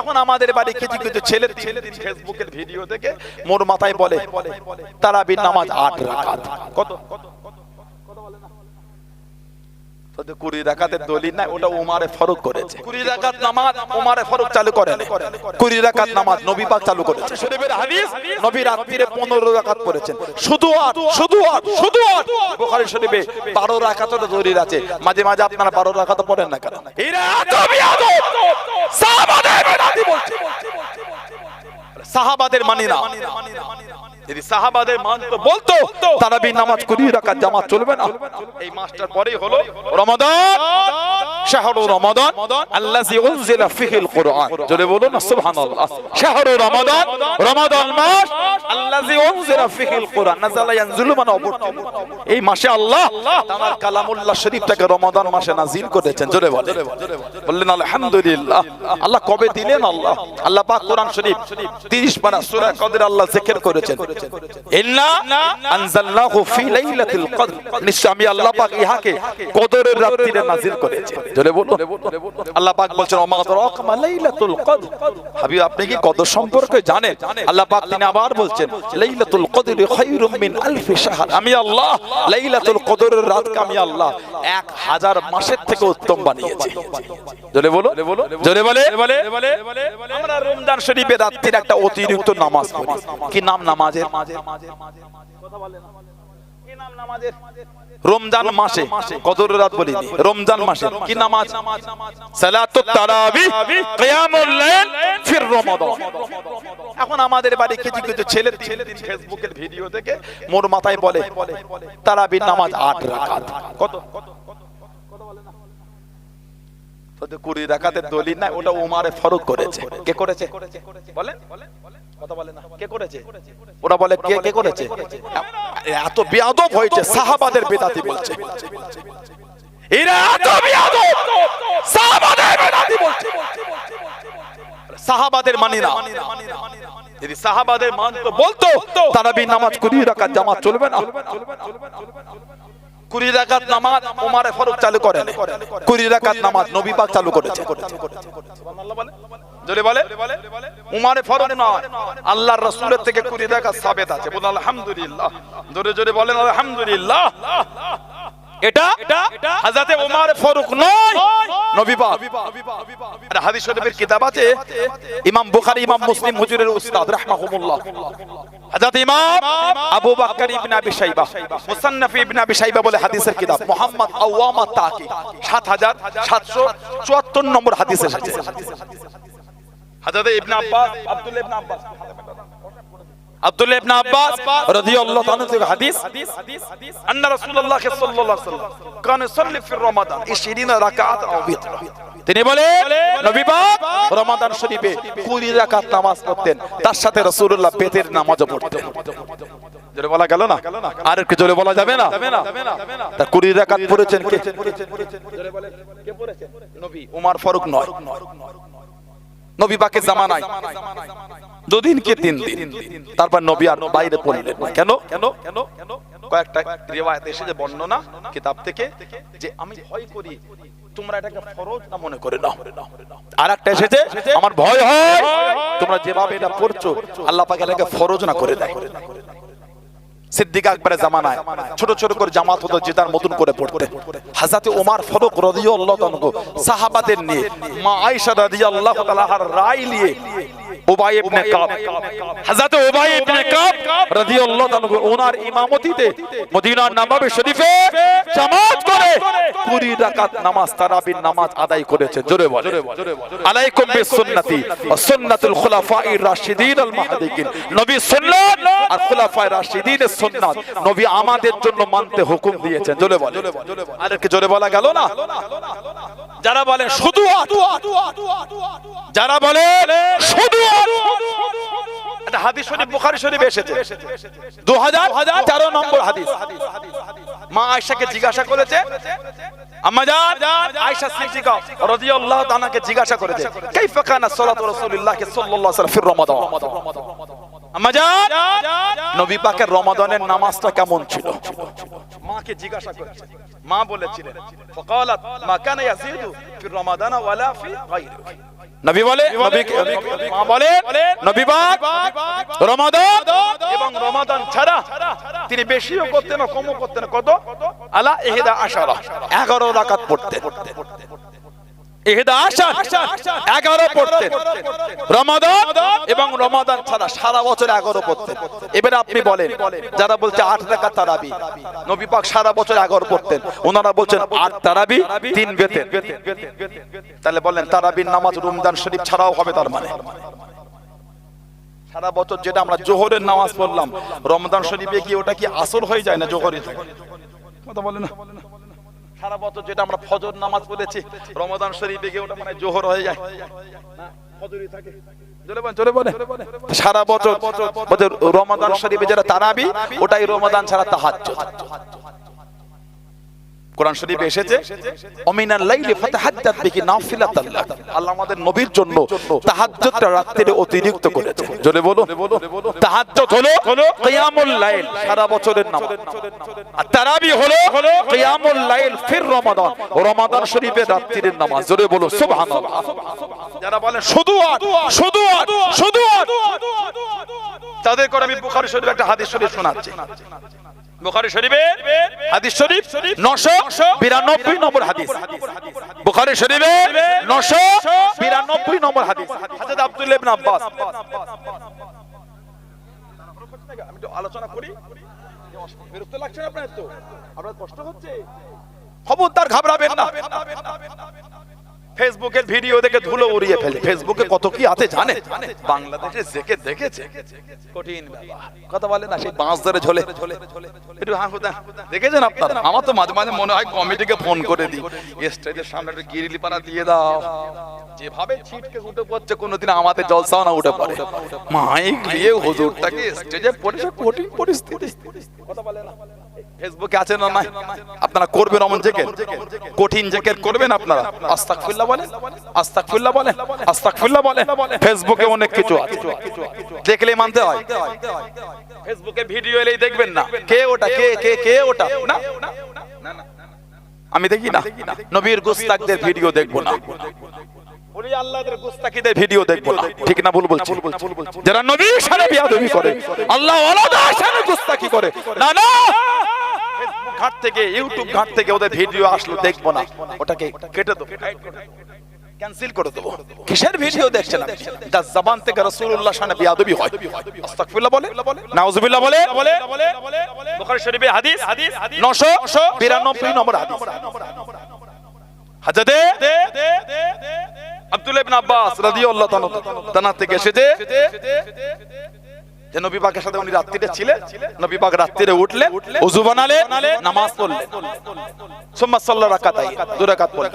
এখন আমাদের বাড়ি কিছু কিছু ছেলে দিন ফেসবুকের ভিডিও দেখে মোর মাথায় বলে তারাবির নামাজ আট রাখাত কত? কুড়ি রাকাতের দলিল নাই, ওটা উমারে ফরক করেছে। কুড়ি রাকাত নামাজ উমারে ফরক চালু করে কুড়ি রাকাত নামাজ নবী পাক চালু করেছে। শরীফের হাদিস নবী রাত্রিরে 15 রাকাত পড়েছেন। শুধু আট শুধু আট শুধু আট বুখারী শরীফে 12 রাকাতের দলিল আছে। মাঝে মাঝে আপনারা 12 রাকাত পড়েন না কেন? সাহাবাদের সাহাবাদের মানি না। যদি সাহাবাদের মানতো, বলতো, তারাবি নামাজ কুড়ি রাকাত জামাত চলবে না। এই মাসটার পরেই হলো রমাদান মানে মাসে আল্লাহ শরীফটাকে রমাদান করেছেন। আল্লাহ কবে দিলেন আল্লাহ? আল্লাহ পাক কোরআন শরীফ 30 পারা সূরা কদর আল্লাহ জিকির করেছেন। আপনি কি কদর সম্পর্কে জানেন? আল্লাহ তিনি আবার বলছেন আমি আল্লাহ, লাইলাতুল কদরের রাতকে আমি আল্লাহ এক হাজার মাসের থেকে উত্তম বানিয়েছি। আমরা রমজান শরীফে রাত্রির একটা অতিরিক্ত নামাজ পড়ি। কি নাম? নামাজের রমজান মাসে কদর রাত বলিনি। রমজান মাসে কি নামাজ? সালাতুত তারাবি কিয়ামুল লাইল ফির রমাদান। এখন আমাদের বাড়ি কিছু কিছু ছেলে ছেলে দিন ফেসবুকের ভিডিও দেখে মোর মাথায় বলে তারাবির নামাজ আট রাকাত। কত? কুড়ি রাকাতের দলিল নাই, ওটা উমারে ফরক করেছে। কে করেছে? বলেন। কথা বলে না এত বেয়াদব হয়েছে, সাহাবাদের মানতো, বলতো নামাজ কুড়ি রাকাত জামাত চলবে না। কুড়ি রাকাত নামাজ ওমারে চালু করেন। কুড়ি রাকাত নামাজ চালু করেছে উমারে ফরক নয়। আল্লাহর রাসূলের থেকে কুড়ি সাবেত আছে। আলহামদুলিল্লাহ। এটা হযরতে ওমর ফারুক নয়। নবী পাক। আর হাদিস শরীফের কিতাব আছে ইমাম বুখারী ইমাম মুসলিম হুজুরের উস্তাদ রাহমাহুমুল্লাহ হযরত ইমাম আবু বকর ইবনে আবি শাইবা মুসান্নাফ ইবনে আবি শাইবা বলে হাদিসের কিতাব মুহাম্মদ আওয়ামা তাকি 7774 নম্বর হাদিস এসেছে। হযরত ইবনে আব্বাস আব্দুল্লাহ ইবনে আব্বাস। আব্দুল্লাহ ইবনে আব্বাস রাদিয়াল্লাহু তাআলা থেকে হাদিস, আন্না রাসূলুল্লাহ সাল্লাল্লাহু আলাইহি ওয়াসাল্লাম ফি রমাদান 20 রাকাত আও তিনি বলে, নবী পাক রমাদান শরীফে 20 রাকাত নামাজ পড়তেন, তার সাথে রাসূলুল্লাহ পেতের নামাজও পড়তেন। জোরে বলা গেল না? আর জোরে বলা যাবে না? তা 20 রাকাত পড়েছেন কে? জোরে বলে, কে পড়েছেন নবী ওমর ফারুক নয়। নবী পাকের জামানায়। দুদিন কি তিন দিন? তারপর নবী আর বাইরে পড়লেন। না কেন? কেন? কেন? কয়েকটা রিওয়ায়াত এসেছে, বর্ণনা, কিতাব থেকে, যে আমি ভয় করি, তোমরা এটাকে এসেছে, আমার ভয় হয়, তোমরা যেভাবে এটা পড়ছো ফরজ না করে জামানায় ছোট ছোট করে যে মতন করে ওমার সাহাবাদের নিয়ে, মা রায় নিয়ে ইবনে কাব। হযরত ইবনে কাব রাদিয়াল্লাহু তাআলা ওনার ইমামতিতে মদিনার নববী শরীফে জামাত করে 20 রাকাত নামাজ, তারাবির নামাজ আদায় করেছে। জোরে বলে আলাইকুম বিসুন্নতি ওয়া সুন্নাতুল খুলাফায়ে রাশিদিন আল সুন্নাত আর খুলাফায়ে রাশিদিনের সুন্নাত। নবী আমাদের জন্য মানতে হুকুম দিয়েছেন। জোরে বলে আর জোরে বলা গেল না? যারা বলে, শুধু যারা বলে, শুধু হাদিস শরীফ বুখারী শরীফ এসেছে। 2013 নম্বর হাদিস। মা আয়েশাকে জিজ্ঞাসা করেছে, আম্মা আয়েশা সিদ্দিকা, রাদিয়াল্লাহু তাআলাকে জিজ্ঞাসা করেছে, কাইফা কানা সালাতু রাসূলিল্লাহ সাল্লাল্লাহু আলাইহি ফি রমাদান? আম্মা নবী পাকের রমাদানের নামাজটা কেমন ছিল? মাকে জিজ্ঞাসা করেছে। মা বলেছিলেন ফাকালাত মা কানা ইয়াজিদু ফি রমাদান ওয়ালা ফি গায়রিহি নবী বলে নবী মা বলে নবী পাক রমাদান এবং রমাদান ছাড়া তিনি বেশিও করতেন না কমও করতেন না। কত আলা ইহদা আশারা 11 রাকাত পড়তেন 11 পড়তেন। এবং রমাদান ছাড়া সারা বছর 11 পড়তেন। এবারে আপনি বলেন, যারা বলছে 8 রাকাত তারাবি, নবী পাক সারা বছর 11 পড়তেন। ওনারা বলছেন 8 তারাবি 3 বেতেন। তাহলে বলেন, তারাবির নামাজ রমজান শরীফ ছাড়াও হবে তার মানে? সারা বছর যেটা আমরা জোহরের নামাজ পড়লাম, রমজান শরীফে কি ওটা কি আসর হয়ে যায় না জোহরে কথা না? সারা বছর যেটা আমরা ফজর নামাজ পড়েছি, রমজান শরীফে গিয়ে ওটা মানে জোহর হয়ে যায়। সারা বছর রমাদান শরীফে যারা তারাবি, ওটাই রমাদান ছাড়া তাহাজ্জুদ। কোরআন শরীফে এসেছে, অমিনাল লাইলি ফাতাহাজ্জাত বিহি নাফিলাতাল লাক আল্লাহ আমাদের নবীর জন্য তাহাজ্জুদটা রাত্রিরে অতিরিক্ত করেছে। জোরে বলো তাহাজ্জুদ হলো কিয়ামুল লাইল, সারা বছরের নামাজ। আর তারাবি হলো কিয়ামুল লাইল ফির রমাদান রমাদান শরীফের রাত্রির নামাজ। জোরে বলো সুবহানাল্লাহ। যারা বলেন শুধু আট শুধু আট শুধু আট তাদের করে আমি বুখারী শরীফে একটা হাদিস শরীফ শোনাচ্ছি। বুখারী শরীফে হাদিস শরীফ 992 নম্বর হাদিস। বুখারী শরীফে 992 নম্বর হাদিস। হযরত আব্দুল্লাহ ইবনে আব্বাস। আমি একটু আলোচনা করি। হচ্ছে? খবরদার ঘাবড়াবেন না। ফেসবুকের ভিডিও দেখে ধুলো উড়িয়ে ফেলে। ফেসবুকে কত কি আছে জানে বাংলাদেশে জেকে দেখেছে। কঠিন কথা বলে না, সেই বাঁশ ধরে ঝোলে। একটু হাঁ হুদা দেখেছেন আপনারা? আমার তো মাঝে মাঝে মনে হয় কমিটিকে ফোন করে দিই। স্টেজের সামনে একটু গিরিলি পাড়া দিয়ে দাও। যেভাবে ছিটকে উঠে পড়ছে, কোনোদিন আমাদের জলসাও না উঠে পড়ে। মাইক নিয়ে হুজুরটাকে স্টেজে পড়ে, সে কঠিন পরিস্থিতি। কথা বলে না। ফেসবুকে আছে না নাই? আপনারা করবেন অমন জেকের? কঠিন জেকের করবেন আপনারা? আস্তাগফিরুল্লাহ বলেন। আস্তাগফিরুল্লাহ বলেন। আস্তাগফিরুল্লাহ বলেন। ফেসবুকে অনেক কিছু আছে। দেখলে মানতে হয়। ফেসবুকে ভিডিও এলেই দেখবেন না। কে ওটা? কে কে কে ওটা? না। আমি দেখি না। নবীর গুস্তাকদের ভিডিও দেখব না। ভিডিও দেখব ঠিক না ভুল বলছি? যারা নবীর সাথে বিয়াদবি করে, আল্লাহ ওয়ালাদের সাথে করে। না না! ঘাট থেকে ইউটিউব ঘাট থেকে ওদের ভিডিও আসলো, দেখব না। ওটাকে কেটে দেবো। ক্যান্সেল করে দেবো। কিসের ভিডিও দেখছেন? যার জবান থেকে রাসূলুল্লাহ হয়। আস্তাগফিরুল্লাহ বলে? নাউজুবিল্লাহ বলে? বুখারী শরীফে হাদিস। 992 নম্বর হাদিস। হাজরতে আব্দুল্লাহ ইবনে আব্বাস রাদিয়াল্লাহু তাআলা থেকে এসেছে। যে নবী সাথে উনি রাত্রিতে ছিলেন, নবী রাত্রিতে উঠলেন ওযু বানালেন, নামাজ পড়লেন। সুম্মা সাল্লা রাকাতাইন দুই রাকাত পড়লেন।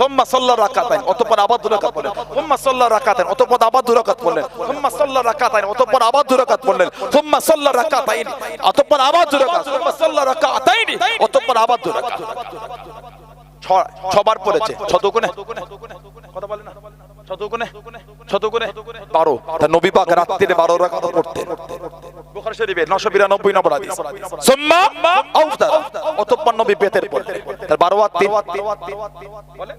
সুম্মা সাল্লা রাকাতাইন, অতঃপর আবার দুই রাকাত পড়লেন। সুম্মা সাল্লা রাকাতাইন, অতঃপর আবার দুই রাকাত পড়লেন। সুম্মা সাল্লা রাকাতাইন, অতঃপর আবার দুই রাকাত পড়লেন। সুম্মা সাল্লা রাকাতাইন, অতঃপর আবার দুই রাকাত। সুম্মা সাল্লা রাকাতাইন, অতঃপর আবার দুই ছবার পড়েছে। ছদগুনে কথা বলে না? ছদগুনে ছদগুনে বারো। তা নবী পাক রাত্রিরে বারো রাকাত পড়তেন। বুখারী শরীফে 992 নম্বর হাদিস। সুম্মা আউফতার অতঃপর নবী বেতের পড়তেন তার 12 আর 3 বলে?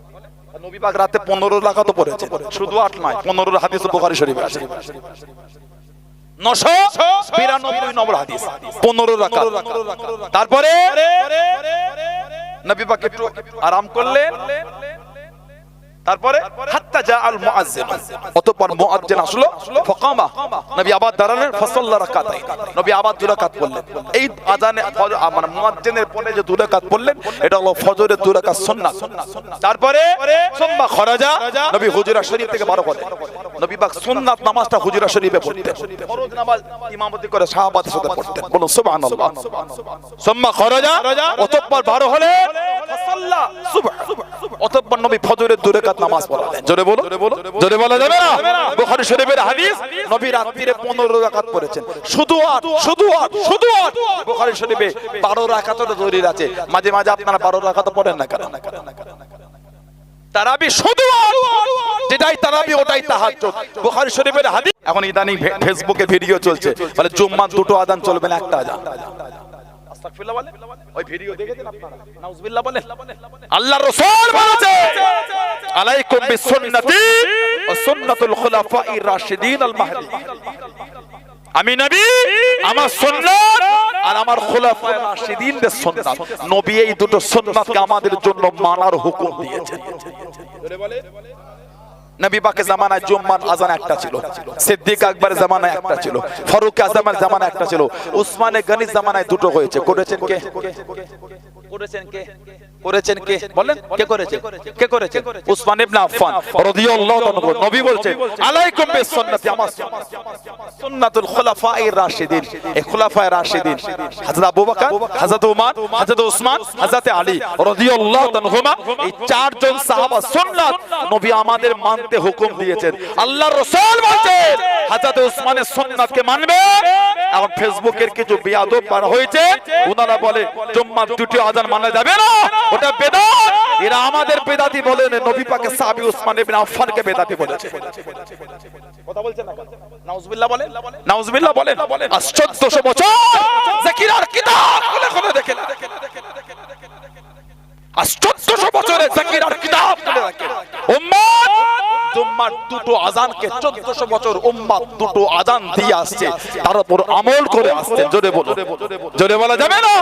নবী পাক রাতে 15 রাকাত পড়েছে শুধু 8 নয় 15 হাদিস বুখারী শরীফে আছে। নশো বিরানব্বই নম্বর হাদিস। পনেরো রাকাত। তারপরে নবী পাক একটু আরাম করলেন। তারপরে হাত্তা যা আল মুআজ্জিন। অতঃপর মুআজ্জিন আসলো, ফাকামা। নবী আবার দাঁড়ালেন, ফাসাল্লা রাকাতাইন। নবী আবার দুই রাকাত পড়লেন। এই ফজর মানে মুআজ্জিনের পরে যে দুই রাকাত পড়লেন, এটা হলো ফজরের দুই রাকাত সুন্নাত। তারপরে সুম্মা খরাজা, নবী হুজুরা শরীফ থেকে বার করেন নবী পাক সুন্নাত নামাজটা হুজুরা শরীফে পড়তেন। ফরজ নামাজ ইমামতি করে সাহাবাদের সাথে পড়তেন। বলুন, সুবহানাল্লাহ। সুম্মা খরাজা, অতঃপর বার হলেন, ফাসাল্লা সুবহ অতঃপর নবী ফজরের দুই রাকাত নামাজ পড়ালেন। জোরে বলো জোরে বলা যাবে না? বুখারী শরীফের হাদিস নবী রাত্রিরে 15 রাকাত পড়েছেন। শুধু আট শুধু আট শুধু আট বুখারী শরীফে 12 রাকাতের জরুরি আছে। মাঝে মাঝে আপনারা 12 রাকাত পড়েন না কেন? তারাবি শুধু যেটাই তারাবি ওটাই তাহাজ্জুদ। বুখারী শরীফের হাদিস এখন ইদানিং ফেসবুকে ভিডিও চলছে। বলে জুম্মা দুটো আজান চলবে না একটা আজান। আস্তাগফিরুল্লাহ বলে? ওই ভিডিও দেখেছেন আপনারা। নাউজুবিল্লাহ বলে? আল্লাহ রাসূল বলেছে আলাইকুম বিসুন্নতি ওয়া সুন্নাতুল খুলাফায়ে রাশিদিন আল মাহদি। আমি নবী আমার সুন্নাত আর আমার খুলাফায়ে রাশিদিনদের সুন্নাত। নবী এই দুটো সুন্নাতকে আমাদের জন্য মানার হুকুম দিয়েছেন। নবী পাকের জামানায় জুম্মার আজান একটা ছিল। সিদ্দিক আকবরের জামানায় একটা ছিল। ফারুক আজমের জামানায় একটা ছিল। উসমানে গনির জামানায় দুটো হয়েছে। করেছেন কে? করেছেন কে? করেছেন কে? বলেন কে করেছে? কে করেছে? উসমান ইবনে আফফান রাদিয়াল্লাহু তাআলা নবী বলছে আলাইকুম বিসুন্নতি আমার সুন্নাতুল খুলাফায়ে রাশিদিন। এই খুলাফায়ে রাশিদিন। হযরত আবু বকর হযরত উমর হযরত উসমান হযরত আলী রাদিয়াল্লাহু তাআলা এই চারজন সাহাবা সুন্নাত। নবী আমাদের মানতে হুকুম দিয়েছেন। আল্লাহর রাসূল বলছেন হযরত উসমানের সুন্নাতকে মানবে? এখন ফেসবুকের কিছু বিয়াদব পার হয়েছে ওনারা বলে জুম্মার দুটি আজান মানা যাবে না ওটা বেদাত। এরা আমাদের বেদাতি বলেন নবী পাকে সাহাবী উসমান ইবনে আফফানকে বেদাতি বলেছে। কথা বলছেন না নাউজুবিল্লাহ বলেন। নাউজুবিল্লাহ বলেন আজ 1400 বছর জাকিরার কিতাব খুলে খুলে দেখেন। আজ 1400 বছরে জাকিরার কিতাব খুলে রাখেন উম্মত উম্মার দুটো আজানকে চোদ্দশো বছর উম্মার দুটো আজান দিয়ে আসছে। তার উপর আমল করে আসছে। জোরে বলো জোরে বলা যাবে না?